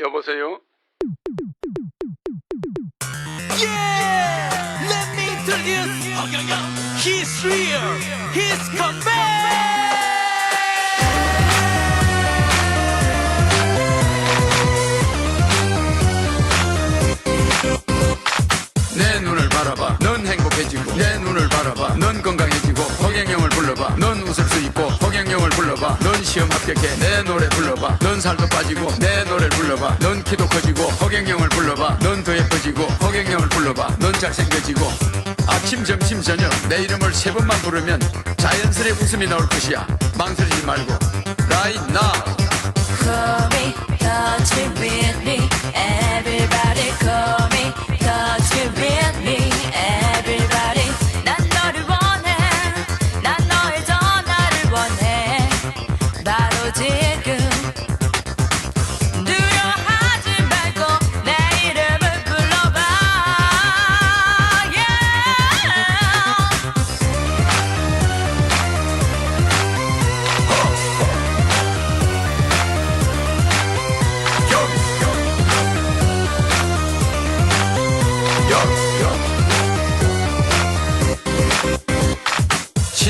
여보세요? Yeah! Let me introduce He's real! He's come back! 내 눈을 바라봐 넌 행복해지고 내 눈을 바라봐 넌 건강해지고 허경영을 불러봐 넌 웃을 수 있고 시험 합격해 내 노래 불러봐. 넌 살도 빠지고 내 노래를 불러봐. 넌 키도 커지고 허경영을 불러봐. 넌 더 예뻐지고 허경영을 불러봐. 넌 잘생겨지고 아침 점심 저녁 내 이름을 세 번만 부르면 자연스레 웃음이 나올 것이야. 망설이지 말고. Now. Call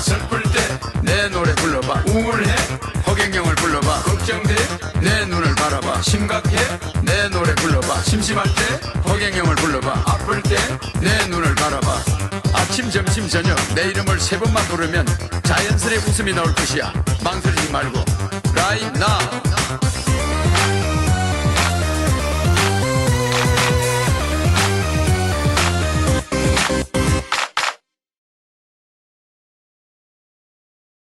슬플 때 내 노래 불러봐. 우울해. 허경영을 불러봐. 걱정돼. 내 눈을 바라봐. 심각해. 내 노래 불러봐. 심심할 때 허경영을 불러봐. 아플 때 내 눈을 바라봐. 아침 점심 저녁. 내 이름을 세 번만 부르면 자연스레 웃음이 나올 것이야. 망설이지 말고. Right now